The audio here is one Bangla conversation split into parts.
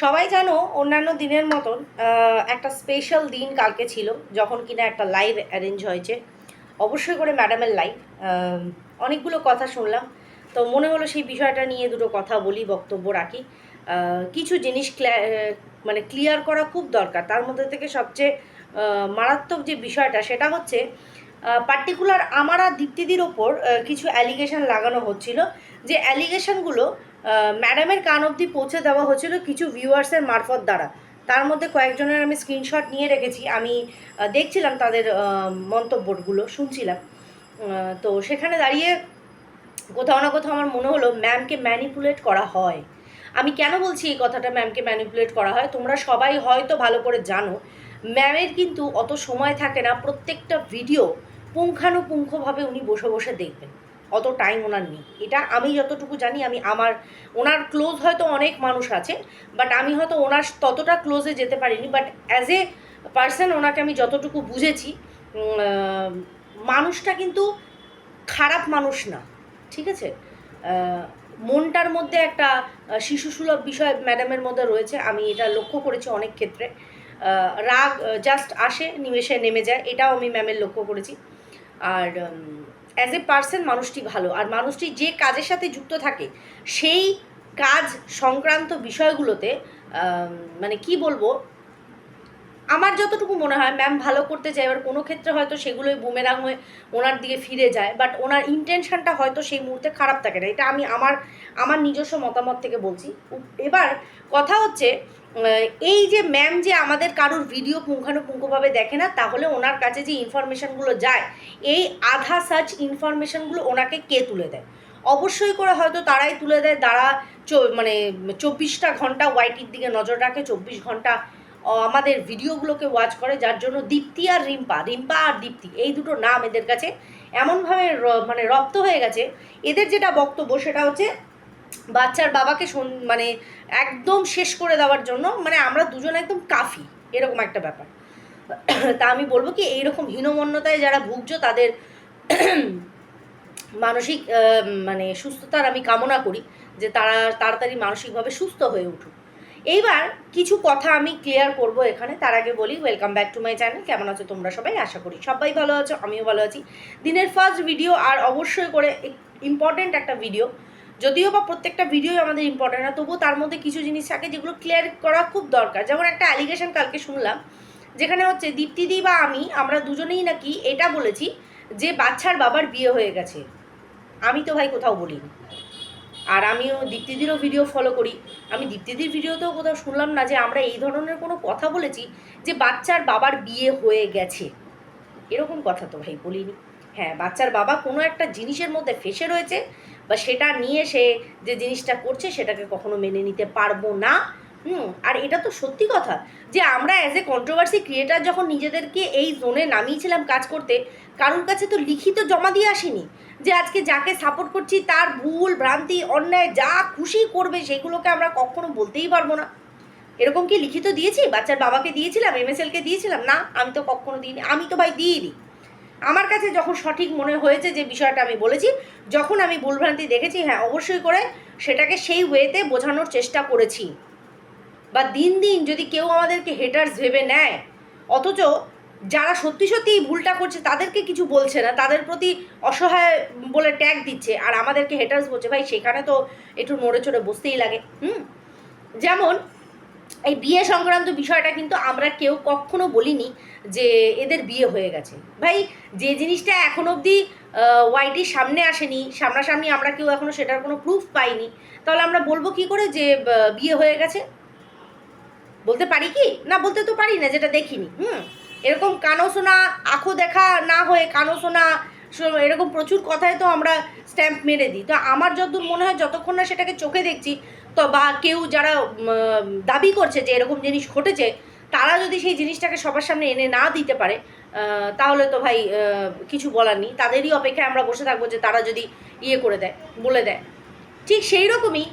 সবাই জানো অন্যান্য দিনের মতন একটা স্পেশাল দিন কালকে ছিল, যখন কিনা একটা লাইভ অ্যারেঞ্জ হয়েছে। অবশ্যই করে ম্যাডামের লাইভ অনেকগুলো কথা শুনলাম। তো মনে হলো সেই বিষয়টা নিয়ে দুটো কথা বলি, বক্তব্য রাখি। কিছু জিনিস মানে ক্লিয়ার করা খুব দরকার। তার মধ্যে থেকে সবচেয়ে মারাত্মক যে বিষয়টা, সেটা হচ্ছে পার্টিকুলার আমার আর দীপ্তিদির ওপর কিছু অ্যালিগেশন লাগানো হচ্ছিল। যে অ্যালিগেশনগুলো ম্যাডামের কান অবধি পৌঁছে দেওয়া হচ্ছিল কিছু ভিউয়ার্সের মারফত দ্বারা। তার মধ্যে কয়েকজনের আমি স্ক্রিনশট নিয়ে রেখেছি। আমি দেখছিলাম তাদের মন্তব্যগুলো, শুনছিলাম। তো সেখানে দাঁড়িয়ে কোথাও না কোথাও আমার মনে হলো ম্যামকে ম্যানিপুলেট করা হয়। আমি কেন বলছি এই কথাটা ম্যামকে ম্যানিপুলেট করা হয়? তোমরা সবাই হয়তো ভালো করে জানো ম্যামের কিন্তু অত সময় থাকে না। প্রত্যেকটা ভিডিও পুঙ্খানুপুঙ্খভাবে উনি বসে বসে দেখবেন। অত টাইম ওনার নেই। এটা আমি যতটুকু জানি, আমি আমার, ওনার ক্লোজ হয়তো অনেক মানুষ আছে বাট আমি হয়তো ওনার ততটা ক্লোজে যেতে পারিনি বাট অ্যাজ এ পার্সন ওনাকে আমি যতটুকু বুঝেছি মানুষটা কিন্তু খারাপ মানুষ না, ঠিক আছে? মনটার মধ্যে একটা শিশুসুলভ বিষয় ম্যাডামের মধ্যে রয়েছে, আমি এটা লক্ষ্য করেছি অনেক ক্ষেত্রে। রাগ জাস্ট আসে, নিমেষে নেমে যায়, এটাও আমি ম্যামের লক্ষ্য করেছি। আর অ্যাজ এ পার্সন মানুষটি ভালো। আর মানুষটি যে কাজের সাথে যুক্ত থাকে, সেই কাজ সংক্রান্ত বিষয়গুলোতে মানে কি বলব আমার যতটুকু মনে হয় ম্যাম ভালো করতে চায়, এবার কোনো ক্ষেত্রে হয়তো সেগুলোই বুমেরাং হয়ে ওনার দিকে ফিরে যায় বাট ওনার ইন্টেনশনটা হয়তো সেই মুহূর্তে খারাপ থাকে না। এটা আমি আমার আমার নিজস্ব মতামত থেকে বলছি। এবার কথা হচ্ছে এই যে ম্যাম যে আমাদের কারোর ভিডিও পুঙ্খানুপুঙ্খভাবে দেখে না, তাহলে ওনার কাছে যে ইনফরমেশনগুলো যায়, এই আধা সার্চ ইনফরমেশনগুলো ওনাকে কে তুলে দেয়? অবশ্যই করে হয়তো তারাই তুলে দেয়, তারা মানে চব্বিশটা ঘণ্টা ওয়াইটির দিকে নজর রাখে, চব্বিশ ঘণ্টা আমাদের ভিডিওগুলোকে ওয়াচ করে, যার জন্য দীপ্তি আর রিম্পা রিম্পা আর দীপ্তি, এই দুটো নাম এদের কাছে এমনভাবে মানে রপ্ত হয়ে গেছে। এদের যেটা বক্তব্য সেটা হচ্ছে, বাচ্চার বাবাকে মানে একদম শেষ করে দেওয়ার জন্য মানে আমরা দুজন একদম কাফি, এরকম একটা ব্যাপার। তা আমি বলব কি, এইরকম হীনমন্যতায় যারা ভুগছো, তাদের মানসিক মানে সুস্থতার আমি কামনা করি, যে তারা তাড়াতাড়ি মানসিকভাবে সুস্থ হয়ে উঠুক। এইবার কিছু কথা আমি ক্লিয়ার করব এখানে। তার আগে বলি welcome back to my channel কেমন আছো তোমরা সবাই? আশা করি সবাই ভালো আছো, আমিও ভালো আছি। দিনের ফার্স্ট ভিডিও আর অবশ্যই করে ইম্পর্টেন্ট একটা ভিডিও যদিও বা প্রত্যেকটা ভিডিওই আমাদের ইম্পর্টেন্ট না তবুও তার মধ্যে কিছু জিনিস থাকে যেগুলো ক্লিয়ার করা খুব দরকার। যেমন একটা অ্যালিগেশন কালকে শুনলাম, যেখানে হচ্ছে দীপ্তিদি বা আমি, আমরা দুজনেই নাকি এটা বলেছি যে, বাচ্চার বাবার বিয়ে হয়ে গেছে। আমি তো ভাই কোথাও বলিনি। আর আমিও দীপ্তিদিরও ভিডিও ফলো করি। আমি দীপ্তিদির ভিডিওতেও কোথাও শুনলাম না যে আমরা এই ধরনের কোনো কথা বলেছি যে বাচ্চার বাবার বিয়ে হয়ে গেছে। এরকম কথা তো ভাই বলিনি। হ্যাঁ বাচ্চার বাবা কোনো একটা জিনিসের মধ্যে ফেসে রয়েছে বা সেটা নিয়ে সে যে জিনিসটা করছে সেটাকে কখনো মেনে নিতে পারব না। হুম, আর এটা তো সত্যি কথা যে আমরা অ্যাজ এ কন্ট্রোভার্সি ক্রিয়েটার যখন নিজেদেরকে এই জোনে নামিয়েছিলাম কাজ করতে, কারোর কাছে তো লিখিত জমা দিয়ে আসিনি যে আজকে যাকে সাপোর্ট করছি তার ভুল, ভ্রান্তি, অন্যায়, যা খুশি করবে সেগুলোকে আমরা কখনো বলতেই পারব না। এরকম কি লিখিত দিয়েছি? বাচ্চার বাবাকে দিয়েছিলাম এমএসএলকে দিয়েছিলাম? না, আমি তো কখনো দিইনি, আমি তো ভাই দিইনি। আমার কাছে যখন সঠিক মনে হয়েছে যে বিষয়টা আমি বলেছি, যখন আমি ভুলভ্রান্তি দেখেছি হ্যাঁ অবশ্যই করে সেটাকে সেই ওয়েতে বোঝানোর চেষ্টা করেছি। বা দিন দিন যদি কেউ আমাদেরকে হেটার্স ভেবে নেয়, অথচ যারা সত্যি সত্যি এই ভুলটা করছে, তাদেরকে কিছু বলছে না, তাদের প্রতি অসহায় বলে ট্যাগ দিচ্ছে, আর আমাদেরকে হেটার্স বলছে, ভাই, সেখানে তো একটু নড়ে চড়ে বসতেই লাগে। হুম? যেমন এই বিয়ে সংক্রান্ত বিষয়টা কিন্তু আমরা কেউ কখনো বলিনি যে এদের বিয়ে হয়ে গেছে। ভাই, যে জিনিসটা এখন অবধি ওয়াইটির সামনে আসেনি, সামনাসামনি আমরা কেউ এখনও সেটার কোনো প্রুফ পাইনি, তাহলে আমরা বলব কি করে যে বিয়ে হয়ে গেছে? বলতে পারি কি? না, বলতে তো পারি না, যেটা দেখিনি, হুম? এরকম কানো শোনা, আঁখো দেখা না হয়ে কানো শোনা এরকম প্রচুর কথায় তো আমরা স্ট্যাম্প মেরে দিই। তো আমার যতদূর মনে হয় যতক্ষণ না সেটাকে চোখে দেখছি, তো বা কেউ যারা দাবি করছে যে এরকম জিনিস ঘটেছে, তারা যদি সেই জিনিসটাকে সবার সামনে এনে না দিতে পারে তাহলে তো ভাই কিছু বলার নেই। তাদেরই অপেক্ষায় আমরা বসে থাকব যে তারা যদি ইয়ে করে দেয়, বলে দেয়। ঠিক সেই রকমই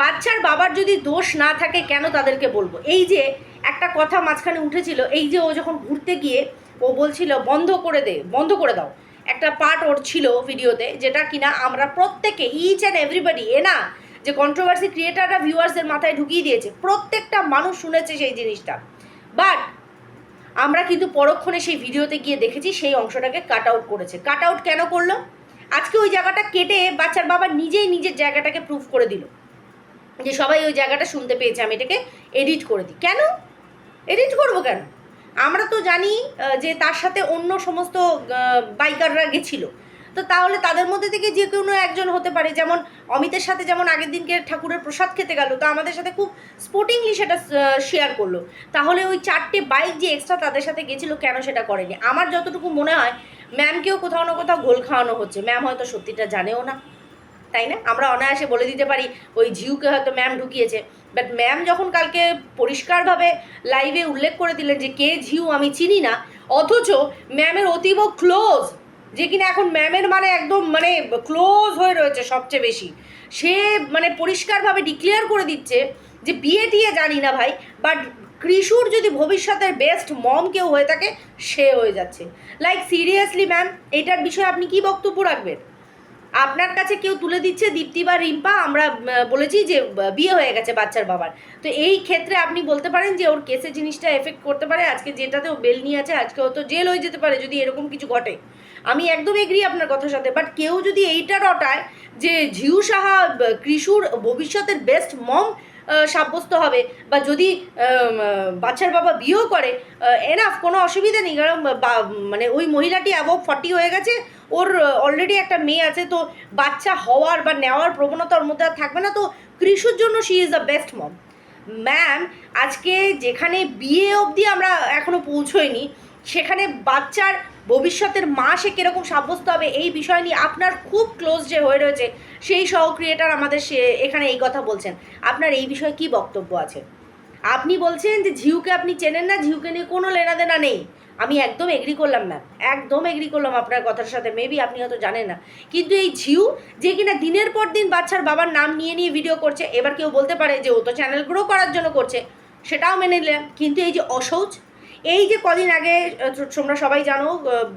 বাচ্চার বাবার যদি দোষ না থাকে, কেন তাদেরকে বলব? এই যে একটা কথা মাঝখানে উঠেছিল, এই যে ও যখন ঘুরতে গিয়ে ও বলছিল, বন্ধ করে দে, বন্ধ করে দাও। একটা পার্ট ওর ছিল ভিডিওতে, যেটা কিনা আমরা প্রত্যেকে ইচ অ্যান্ড এভরিবডি এ না, যে কন্ট্রোভার্সি ক্রিয়েটাররা ভিউয়ার্সদের মাথায় ঢুকিয়ে দিয়েছে, প্রত্যেকটা মানুষ শুনেছে সেই জিনিসটা। বাট আমরা কিন্তু পরক্ষণে সেই ভিডিওতে গিয়ে দেখেছি, সেই অংশটাকে কাট আউট করেছে। কাট আউট কেন করল? আজকে ওই জায়গাটা কেটে বাচ্চার বাবা নিজেই নিজের জায়গাটাকে প্রুফ করে দিল। যে সবাই ওই জায়গাটা শুনতে পেয়েছে, আমি এটাকে এডিট করে দিই। কেন? এডিট করব কেন? আমরা তো জানি যে তার সাথে অন্য সমস্ত বাইকাররা গেছিল। তো তাহলে তাদের মধ্যে থেকে যে কোনো একজন হতে পারে। যেমন অমিতের সাথে যেমন আগের দিনকে ঠাকুরের প্রসাদ খেতে গেল, তো আমাদের সাথে খুব স্পোর্টিংলি সেটা শেয়ার করল। তাহলে ওই চারটে বাইক যে এক্সট্রা তাদের সাথে গেছিল, কেন সেটা করেনি? আমার যতটুকু মনে হয় ম্যামকেও কোথাও না কোথাও গোল খাওয়ানো হচ্ছে। ম্যাম হয়তো সত্যিটা জানেও না। তাই না? আমরা অনায়াসে বলে দিতে পারি, ওই ঝিউকে হয়তো ম্যাম ঢুকিয়েছে। বাট ম্যাম যখন কালকে পরিষ্কারভাবে লাইভে উল্লেখ করে দিলেন যে কে ঝিউ আমি চিনি না, অথচ ম্যামের অতীব ক্লোজ যে কিনা এখন ম্যামের মানে একদম মানে ক্লোজ হয়ে রয়েছে সবচেয়ে বেশি। সে মানে পরিষ্কারভাবে ডিক্লেয়ার করে দিচ্ছে যে বিয়ে টিয়ে জানি না ভাই বাট কৃষুর যদি ভবিষ্যতের বেস্ট মম কেউ হয়ে থাকে, সে হয়ে যাচ্ছে। লাইক সিরিয়াসলি ম্যাম এটার বিষয়ে আপনি কি বক্তব্য রাখবেন? আপনার কাছে কেউ তুলে দিচ্ছে? দীপ্তি বা রিম্পা, আমরা বলেছি যে বিয়ে হয়ে গেছে বাচ্চার বাবার। তো এই ক্ষেত্রে আপনি বলতে পারেন যে, ওর কেসে জিনিসটা এফেক্ট করতে পারে? আজকে যেটাতে ও বেল নিয়ে আছে, আজকে ও তো জেল হয়ে যেতে পারে যদি এরকম কিছু ঘটে। আমি একদম এগ্রি আপনার কথার সাথে বাট কেউ যদি এইটা রটায় যে, ঝিউ সাহা কৃষুর ভবিষ্যতের বেস্ট মম সাব্যস্ত হবে, বা যদি বাচ্চার বাবা বিয়েও করে এনাফ কোনো অসুবিধা নেই। কারণ মানে ওই মহিলাটি অ্যাবভ ফর্টি হয়ে গেছে ওর অলরেডি একটা মেয়ে আছে, তো বাচ্চা হওয়ার বা নেওয়ার প্রবণতা ওর মধ্যে আর থাকবে না। তো কৃষুর জন্য she is the best mom ma'am আজকে যেখানে বিয়ে অবধি আমরা এখনও পৌঁছোইনি সেখানে বাচ্চার ভবিষ্যতের মা সে কীরকম সাব্যস্ত হবে এই বিষয় নিয়ে আপনার খুব ক্লোজ যে হয়ে রয়েছে, সেই সহ ক্রিয়েটার আমাদের সে এখানে এই কথা বলছেন। আপনার এই বিষয়ে কি বক্তব্য আছে? আপনি বলছেন যে ঝিউকে আপনি চেনেন না, ঝিউকে নিয়ে কোনো লেনাদেনা নেই। আমি একদম এগ্রি করলাম ম্যাম একদম এগ্রি করলাম আপনার কথার সাথে। মেবি আপনি হয়তো জানেন না। কিন্তু এই ঝিউ, যে কিনা দিনের পর দিন বাচ্চার বাবার নাম নিয়ে নিয়ে ভিডিও করছে, এবার কেউ বলতে পারে যে ও তো চ্যানেল গ্রো করার জন্য করছে, সেটাও মেনে নিলাম কিন্তু এই যে অসৌচ এই যে কদিন আগে তোমরা সবাই জানো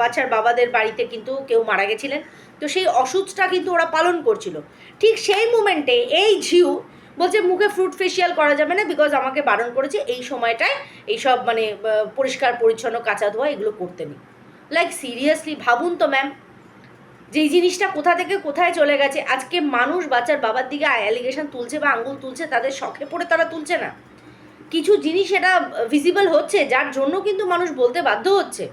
বাচ্চার বাবাদের বাড়িতে কিন্তু কেউ মারা গেছিলেন। তো সেই অসুচটা কিন্তু ওরা পালন করছিল। ঠিক সেই মুমেন্টে এই ঝিউ বলছে, মুখে ফ্রুট ফেশিয়াল করা যাবে না বিকজ আমাকে বারণ করেছে এই সময়টায় এইসব মানে পরিষ্কার, পরিচ্ছন্ন, কাঁচা ধোয়া এগুলো করতে নেই। লাইক সিরিয়াসলি ভাবুন তো ম্যাম যে এই জিনিসটা কোথা থেকে কোথায় চলে গেছে, আজকে মানুষ বাচ্চার বাবার দিকে অ্যালিগেশন তুলছে বা আঙ্গুল তুলছে, তাদের শখে পড়ে তারা তুলছে না। কিছু জিনিস এটা ভিজিবল হচ্ছে, যার জন্য কিন্তু মানুষ বলতে বাধ্য হচ্ছে।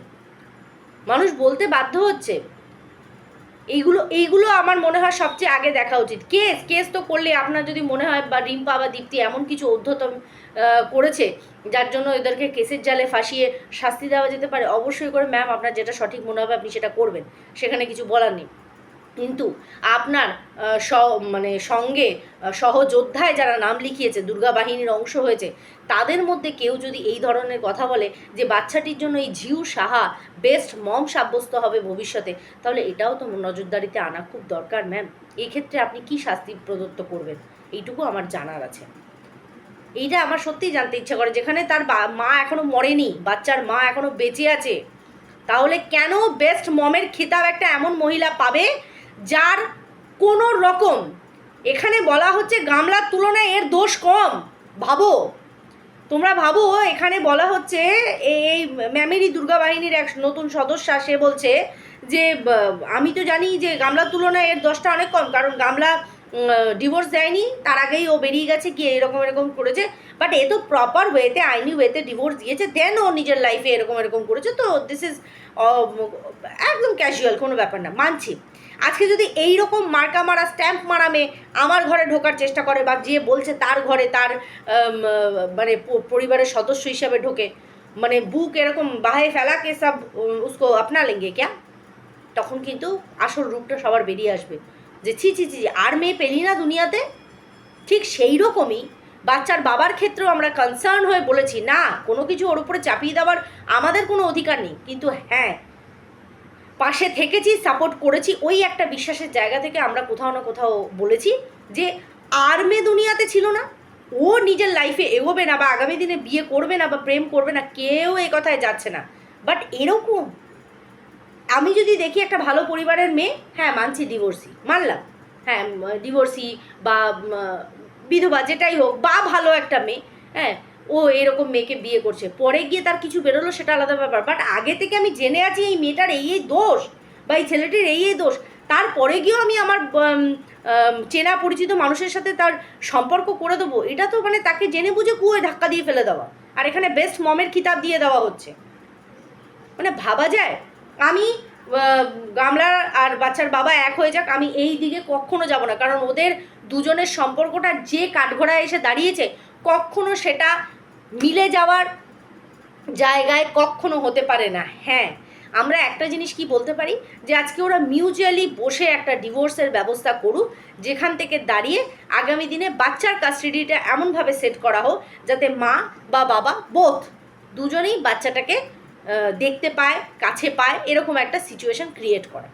মানুষ বলতে বাধ্য হচ্ছে। এইগুলো এইগুলো আমার মনে হয় সবচেয়ে আগে দেখা উচিত। কেস কেস তো করলে আপনার যদি মনে হয় বা রিম্পা বা দীপ্তি এমন কিছু অধ্যতম করেছে, যার জন্য এদেরকে কেসের জালে ফাঁসিয়ে শাস্তি দেওয়া যেতে পারে, অবশ্যই করে ম্যাম আপনার যেটা সঠিক মনে হবে আপনি সেটা করবেন। সেখানে কিছু বলার নেই। কিন্তু আপনার স মানে সঙ্গে সহযোদ্ধায় যারা নাম লিখিয়েছে, দুর্গা বাহিনীর অংশ হয়েছে, তাদের মধ্যে কেউ যদি এই ধরনের কথা বলে যে বাচ্চাটির জন্য এই ঝিউ সাহা বেস্ট মম সাব্যস্ত হবে ভবিষ্যতে, তাহলে এটাও তো নজরদারিতে আনা খুব দরকার ম্যাম এই ক্ষেত্রে আপনি কি শাস্তি প্রদত্ত করবেন? এইটুকু আমার জানার আছে। এইটা আমার সত্যিই জানতে ইচ্ছা করে, যেখানে তার মা এখনও মরেনি, বাচ্চার মা এখনও বেঁচে আছে, তাহলে কেন বেস্ট মমের খেতাব একটা এমন মহিলা পাবে যার কোনো রকম, এখানে বলা হচ্ছে গামলার তুলনায় এর দোষ কম। ভাবো। তোমরা ভাবো, এখানে বলা হচ্ছে এই ম্যামেরই দুর্গা বাহিনীর এক নতুন সদস্যা, সে বলছে যে আমি তো জানি যে গামলার তুলনায় এর দোষটা অনেক কম, কারণ গামলা ডিভোর্স দেয়নি, তার আগেই ও বেরিয়ে গেছে কি এরকম এরকম করেছে। বাট এ তো প্রপার ওয়েতে আইনি ওয়েতে ডিভোর্স দিয়েছে দেন ও নিজের লাইফে এরকম এরকম করেছে। তো দিস ইজ একদম ক্যাজুয়াল কোনো ব্যাপার না, মানছি। আজকে যদি এই রকম মার্কা মারা স্ট্যাম্প মারামে আমার ঘরে ঢোকার চেষ্টা করে বা যে বলছে তার ঘরে, তার মানে পরিবারের সদস্য হিসাবে ঢোকে মানে বুক এরকম বাহে ফেলা কে সব উসকো আপনা লেঙ্গে, ক্যা? তখন কিন্তু আসল রূপটা সবার বেরিয়ে আসবে। যে ছি ছি ছি আর মেয়ে পেলি না দুনিয়াতে? ঠিক সেই রকমই বাচ্চার বাবার ক্ষেত্রেও আমরা কনসার্ন হয়ে বলেছি, না, কোনো কিছু ওর উপরে চাপিয়ে দেওয়ার আমাদের কোনো অধিকার নেই। কিন্তু হ্যাঁ পাশে থেকেছি সাপোর্ট করেছি, ওই একটা বিশ্বাসের জায়গা থেকে আমরা কোথাও না কোথাও বলেছি যে আর মেয়ে দুনিয়াতে ছিল না। ও নিজের লাইফে এগোবে না বা আগামী দিনে বিয়ে করবে না বা প্রেম করবে না, কেউ এ কথায় যাচ্ছে না। বাট এরকম আমি যদি দেখি একটা ভালো পরিবারের মেয়ে হ্যাঁ মানছি ডিভোর্সি মানলাম। হ্যাঁ ডিভোর্সি বা বিধবা যেটাই হোক, বা ভালো একটা মেয়ে হ্যাঁ ও এরকম মেয়েকে বিয়ে করছে। পরে গিয়ে তার কিছু বেরোলো, সেটা আলাদা ব্যাপার। বাট আগে থেকে আমি জেনে আছি এই মেয়েটার এই এই দোষ, বা এই ছেলেটির এই এই দোষ। তারপরে গিয়েও আমি আমার চেনা পরিচিত মানুষের সাথে তার সম্পর্ক করে দেবো। এটা তো মানে তাকে জেনে বুঝে কুয়োয় ধাক্কা দিয়ে ফেলে দেওয়া। আর এখানে বেস্ট মমের খিতাব দিয়ে দেওয়া হচ্ছে। মানে ভাবা যায়? আমি গামলার আর বাচ্চার বাবা এক হয়ে যাক, আমি এই দিকে কখনো যাব না। কারণ ওদের দুজনের সম্পর্কটা যে কাঠঘোড়ায় এসে দাঁড়িয়েছে, কখনো সেটা মিলে যাওয়ার জায়গায় কখনো হতে পারে না। হ্যাঁ আমরা একটা জিনিস কি বলতে পারি? যে আজকে ওরা মিউচুয়ালি বসে একটা ডিভোর্সের ব্যবস্থা করুক, যেখান থেকে দাঁড়িয়ে আগামী দিনে বাচ্চার কাস্টাডিটা এমনভাবে সেট করা হোক, যাতে মা বা বাবা বোথ দুজনেই বাচ্চাটাকে দেখতে পায়, কাছে পায়, এরকম একটা সিচুয়েশন ক্রিয়েট করে।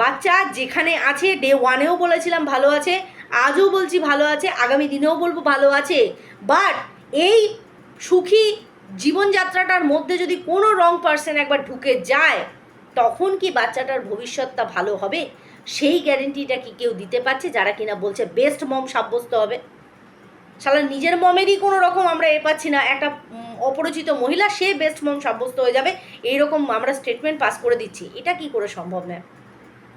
বাচ্চা যেখানে আছে ডে ওয়ানেও বলেছিলাম ভালো আছে, আজও বলছি ভালো আছে, আগামী দিনেও বলব ভালো আছে বাট এই সুখী জীবনযাত্রাটার মধ্যে যদি কোনো রং পার্সন একবার ঢুকে যায়, তখন কি বাচ্চাটার ভবিষ্যৎটা ভালো হবে? সেই গ্যারেন্টিটা কি কেউ দিতে পারছে, যারা কিনা বলছে বেস্ট মম সাব্যস্ত হবে? শালা, নিজের মমেরই কোনো রকম আমরা এ পাচ্ছি না। একটা অপরিচিত মহিলা, সে বেস্ট মম সাব্যস্ত হয়ে যাবে। এইরকম আমরা স্টেটমেন্ট পাস করে দিচ্ছি। এটা কি করে সম্ভব নয়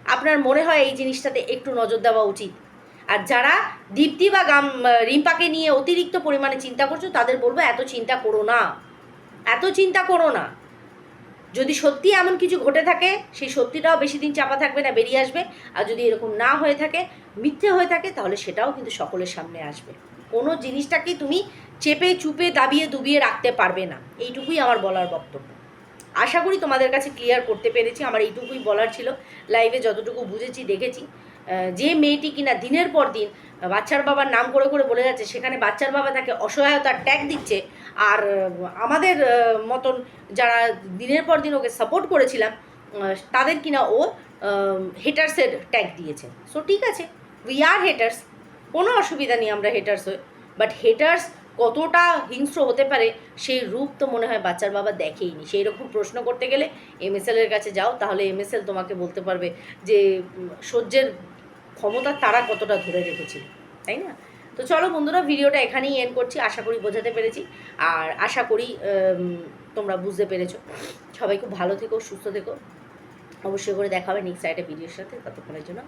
আপনার মনে হয় এই জিনিসটাতে একটু নজর দেওয়া উচিত। আর যারা দীপ্তি বা গাম রিম্পাকে নিয়ে অতিরিক্ত পরিমাণে চিন্তা করছ, তাদের বলব, এত চিন্তা করো না। এত চিন্তা করো না। যদি সত্যি এমন কিছু ঘটে থাকে, সেই সত্যিটাও বেশি দিন চাপা থাকবে না, বেরিয়ে আসবে। আর যদি এরকম না হয়ে থাকে, মিথ্যে হয়ে থাকে, তাহলে সেটাও কিন্তু সকলের সামনে আসবে। কোনো জিনিসটাকে তুমি চেপে, চুপে, দাবিয়ে, দুবিয়ে রাখতে পারবে না। এইটুকুই আমার বলার বক্তব্য। আশা করি তোমাদের কাছে ক্লিয়ার করতে পেরেছি। আমার এইটুকুই বলার ছিল। লাইভে যতটুকু বুঝেছি, দেখেছি। যে মেয়েটি কিনা দিনের পর দিন বাচ্চার বাবার নাম করে করে বলে যাচ্ছে, সেখানে বাচ্চার বাবা তাকে অসহায়তার ট্যাগ দিচ্ছে। আর আমাদের মতন যারা দিনের পর দিন ওকে সাপোর্ট করেছিলাম তাদের কিনা ও হেটার্সের ট্যাগ দিয়েছে। সো ঠিক আছে। উই আর হেটার্স কোনো অসুবিধা নেই আমরা হেটার্স হয়ে। বাট হেটার্স কতটা হিংস্র হতে পারে, সেই রূপ তো মনে হয় বাচ্চার বাবা দেখেইনি সেই রকম প্রশ্ন করতে গেলে এমএসএল এর কাছে যাও, তাহলে এমএসএল তোমাকে বলতে পারবে যে সহ্যের ক্ষমতা তারা কতটা ধরে রেখেছিল, তাই না? তো চলো বন্ধুরা, ভিডিওটা এখানেই এন্ড করছি। আশা করি বোঝাতে পেরেছি। আর আশা করি তোমরা বুঝতে পেরেছ। সবাই খুব ভালো থেকো, সুস্থ থেকো। অবশ্যই করে দেখা হবে নেক্সট সাইডে ভিডিওর সাথে। ততক্ষণের জন্য